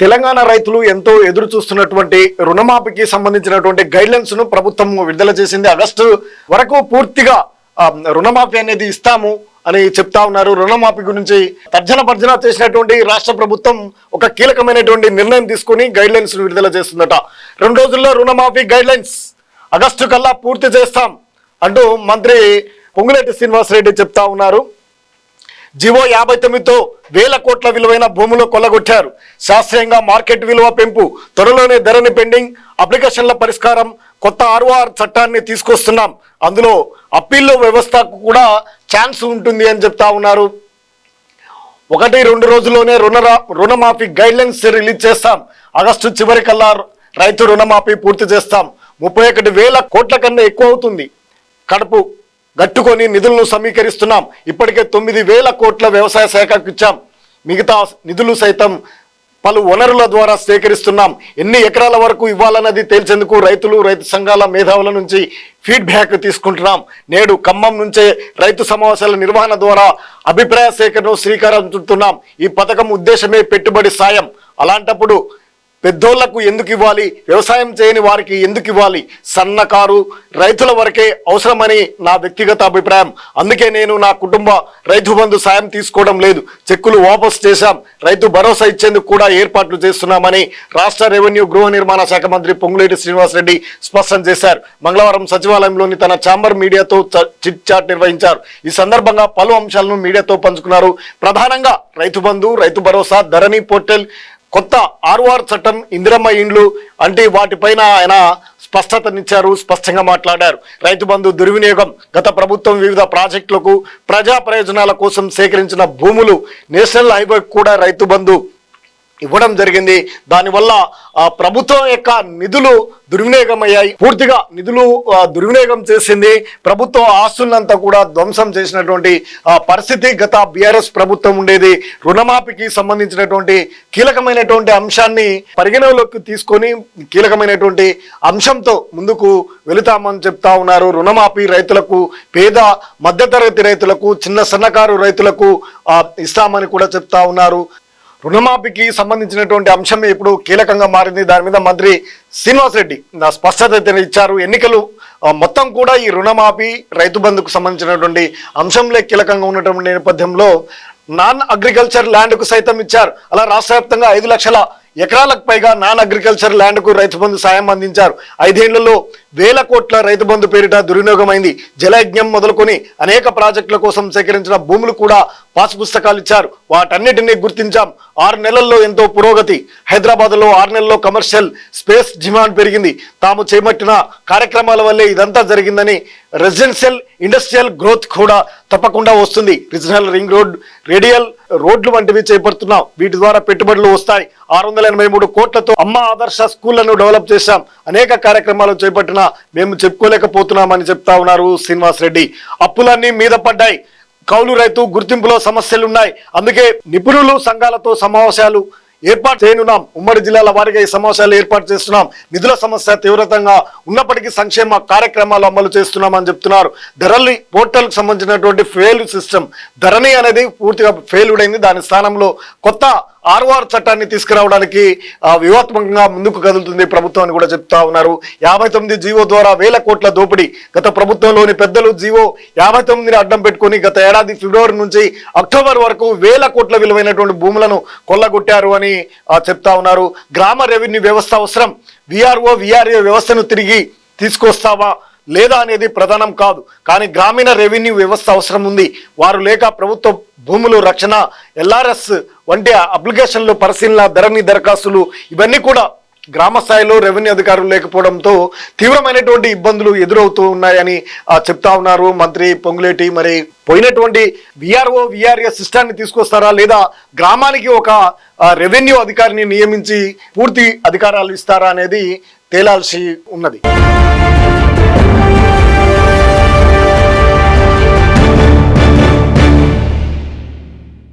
తెలంగాణ రైతులు ఎంతో ఎదురు చూస్తున్నటువంటి రుణమాఫీకి సంబంధించినటువంటి గైడ్లైన్స్ను ప్రభుత్వం విడుదల చేసింది. ఆగస్టు వరకు పూర్తిగా రుణమాఫీ అనేది ఇస్తాము అని చెప్తా ఉన్నారు. రుణమాఫీ గురించి తర్జన భర్జన చేసినటువంటి రాష్ట్ర ప్రభుత్వం ఒక కీలకమైనటువంటి నిర్ణయం తీసుకుని గైడ్లైన్స్ను విడుదల చేస్తుందట. రెండు రోజుల్లో రుణమాఫీ గైడ్లైన్స్ ఆగస్టు కల్లా పూర్తి చేస్తాం అంటూ మంత్రి పొంగులేటి శ్రీనివాసరెడ్డి చెప్తా ఉన్నారు. జివో యాభై తొమ్మిదితో వేల కోట్ల విలువైన భూములు కొల్లగొట్టారు. శాస్త్రీయంగా మార్కెట్ విలువ పెంపు త్వరలోనే ధరని పెండింగ్ అప్లికేషన్ల పరిష్కారం కొత్త ఆర్ఓఆర్ చట్టాన్ని తీసుకొస్తున్నాం. అందులో అప్పీల్ వ్యవస్థకు కూడా ఛాన్స్ ఉంటుంది అని చెప్తా ఉన్నారు. ఒకటి రెండు రోజుల్లోనే రుణ రుణమాఫీ గైడ్లైన్స్ రిలీజ్ చేస్తాం. ఆగస్టు చివరి కల్లా రైతు రుణమాఫీ పూర్తి చేస్తాం. ముప్పై ఒకటి వేల కోట్ల కన్నా ఎక్కువ అవుతుంది. కడుపు గట్టుకొని నిధులను సమీకరిస్తున్నాం. ఇప్పటికే తొమ్మిది వేల కోట్ల వ్యవసాయ శాఖకు ఇచ్చాం. మిగతా నిధులు సైతం పలు వనరుల ద్వారా సేకరిస్తున్నాం. ఎన్ని ఎకరాల వరకు ఇవ్వాలన్నది తేల్చేందుకు రైతులు రైతు సంఘాల మేధావుల నుంచి ఫీడ్బ్యాక్ తీసుకుంటున్నాం. నేడు ఖమ్మం నుంచే రైతు సమావేశాల నిర్వహణ ద్వారా అభిప్రాయ సేకరణను శ్రీకారం చుడుతున్నాం. ఈ పథకం ఉద్దేశమే పెట్టుబడి సాయం. అలాంటప్పుడు పెద్దోళ్ళకు ఎందుకు ఇవ్వాలి? వ్యవసాయం చేయని వారికి ఎందుకు ఇవ్వాలి? సన్నకారు రైతుల వరకే అవసరమని నా వ్యక్తిగత అభిప్రాయం. అందుకే నేను నా కుటుంబ రైతు బంధు సాయం తీసుకోవడం లేదు. చెక్కులు వాపసు చేశాం. రైతు భరోసా ఇచ్చేందుకు కూడా ఏర్పాట్లు చేస్తున్నామని రాష్ట్ర రెవెన్యూ గృహ నిర్మాణ శాఖ మంత్రి పొంగులేటి శ్రీనివాసరెడ్డి స్పష్టం చేశారు. మంగళవారం సచివాలయంలోని తన ఛాంబర్ మీడియాతో చ- చిట్ చాట్ నిర్వహించారు. ఈ సందర్భంగా పలు అంశాలను మీడియాతో పంచుకున్నారు. ప్రధానంగా రైతు బంధు రైతు భరోసా ధరణి పోర్టల్ కొత్త ఆర్ఓఆర్ చట్టం ఇందిరమ్మ ఇండ్లు అంటే వాటిపైన ఆయన స్పష్టతనిచ్చారు స్పష్టంగా మాట్లాడారు. రైతు బంధు దుర్వినియోగం గత ప్రభుత్వం వివిధ ప్రాజెక్టులకు ప్రజా ప్రయోజనాల కోసం సేకరించిన భూములు నేషనల్ హైవే కూడా రైతు బంధు ఇవ్వడం జరిగింది. దానివల్ల ప్రభుత్వం యొక్క నిధులు దుర్వినియోగం అయ్యాయి పూర్తిగా నిధులు దుర్వినియోగం చేసింది. ప్రభుత్వ ఆస్తులంతా కూడా ధ్వంసం చేసినటువంటి పరిస్థితి గత బీఆర్ఎస్ ప్రభుత్వం ఉండేది. రుణమాఫీకి సంబంధించినటువంటి కీలకమైనటువంటి అంశాన్ని పరిగణలోకి తీసుకొని కీలకమైనటువంటి అంశంతో ముందుకు వెళుతామని చెప్తా ఉన్నారు. రుణమాఫీ రైతులకు పేద మధ్యతరగతి రైతులకు చిన్న సన్నకారు రైతులకు ఇస్తామని కూడా చెప్తా ఉన్నారు. రుణమాఫీకి సంబంధించినటువంటి అంశం ఇప్పుడు కీలకంగా మారింది. దాని మీద మంత్రి శ్రీనివాస్ రెడ్డి నా స్పష్టత ఇచ్చారు. ఎన్నికలు మొత్తం కూడా ఈ రుణమాఫీ రైతు బంధుకు సంబంధించినటువంటి అంశంలో కీలకంగా ఉన్నటువంటి నేపథ్యంలో నాన్ అగ్రికల్చర్ ల్యాండ్కు సైతం ఇచ్చారు. అలా రాష్ట్ర వ్యాప్తంగా ఐదు లక్షల ఎకరాలకు పైగా నాన్ అగ్రికల్చర్ ల్యాండ్కు రైతు బంధు సాయం అందించారు. ఐదేళ్ళలో వేల కోట్ల రైతు బంధు పేరిట దుర్వినియోగమైంది. జలయజ్ఞం మొదలుకొని అనేక ప్రాజెక్టుల కోసం సేకరించిన భూములు కూడా పాస్ పుస్తకాలు ఇచ్చారు. వాటన్నిటినీ గుర్తించాం. ఆరు నెలల్లో ఎంతో పురోగతి. హైదరాబాద్లో ఆరు నెలల్లో కమర్షియల్ స్పేస్ డిమాండ్ పెరిగింది. తాము చేపట్టిన కార్యక్రమాల వల్లే ఇదంతా జరిగిందని రెసిడెన్షియల్ ఇండస్ట్రియల్ గ్రోత్ కూడా తప్పకుండా వస్తుంది. రీజనల్ రింగ్ రోడ్ రేడియల్ రోడ్లు వంటివి చేపడుతున్నాం. వీటి ద్వారా పెట్టుబడులు వస్తాయి. ఆరు వందల ఎనభై మూడు కోట్లతో అమ్మ ఆదర్శ స్కూళ్ళను డెవలప్ చేశాం. అనేక కార్యక్రమాలు చేపట్టినా మేము చెప్పుకోలేకపోతున్నామని చెప్తా ఉన్నారు శ్రీనివాస్ రెడ్డి. అప్పులన్నీ మీద పడ్డాయి. కౌలు రైతు గుర్తింపులో సమస్యలున్నాయి. అందుకే నిపుణులు సంఘాలతో సమావేశాలు ఏర్పాటు చేయనున్నాం. ఉమ్మడి జిల్లాల వారిగా ఈ సమావేశాలు ఏర్పాటు చేస్తున్నాం. నిధుల సమస్య తీవ్రతంగా ఉన్నప్పటికీ సంక్షేమ కార్యక్రమాలు అమలు చేస్తున్నామని చెప్తున్నారు. ధరలి పోర్టల్కి సంబంధించినటువంటి ఫెయిల్ సిస్టమ్ ధరణి అనేది పూర్తిగా ఫెయిల్డ్ అయింది. దాని స్థానంలో కొత్త ఆర్ఓఆర్ చట్టాన్ని తీసుకురావడానికి వ్యూహాత్మకంగా ముందుకు కదులుతుంది ప్రభుత్వం అని కూడా చెప్తా ఉన్నారు. యాభై తొమ్మిది జీవో ద్వారా వేల కోట్ల దోపిడీ. గత ప్రభుత్వంలోని పెద్దలు జీవో యాభై తొమ్మిదిని అడ్డం పెట్టుకొని గత ఏడాది ఫిబ్రవరి నుంచి అక్టోబర్ వరకు వేల కోట్ల విలువైనటువంటి భూములను కొల్లగొట్టారు అని చెప్తా ఉన్నారు. గ్రామ రెవెన్యూ వ్యవస్థ అవసరం. విఆర్ఓ విఆర్ఏ వ్యవస్థను తిరిగి తీసుకొస్తావా లేదా అనేది ప్రధానం కాదు. కానీ గ్రామీణ రెవెన్యూ వ్యవస్థ అవసరం ఉంది. వారు లేక ప్రభుత్వ భూములు రక్షణ ఎల్ఆర్ఎస్ వంటి అప్లికేషన్లు పరిశీలన ధరణి దరఖాస్తులు ఇవన్నీ కూడా గ్రామ స్థాయిలో రెవెన్యూ అధికారులు లేకపోవడంతో తీవ్రమైనటువంటి ఇబ్బందులు ఎదురవుతూ ఉన్నాయని చెప్తా ఉన్నారు. మంత్రి పొంగులేటి మరి పోయినటువంటి విఆర్ఓ విఆర్ఎస్ సిస్టాన్ని తీసుకొస్తారా లేదా గ్రామానికి ఒక రెవెన్యూ అధికారిని నియమించి పూర్తి అధికారాలు ఇస్తారా అనేది తేలాల్సి ఉన్నది.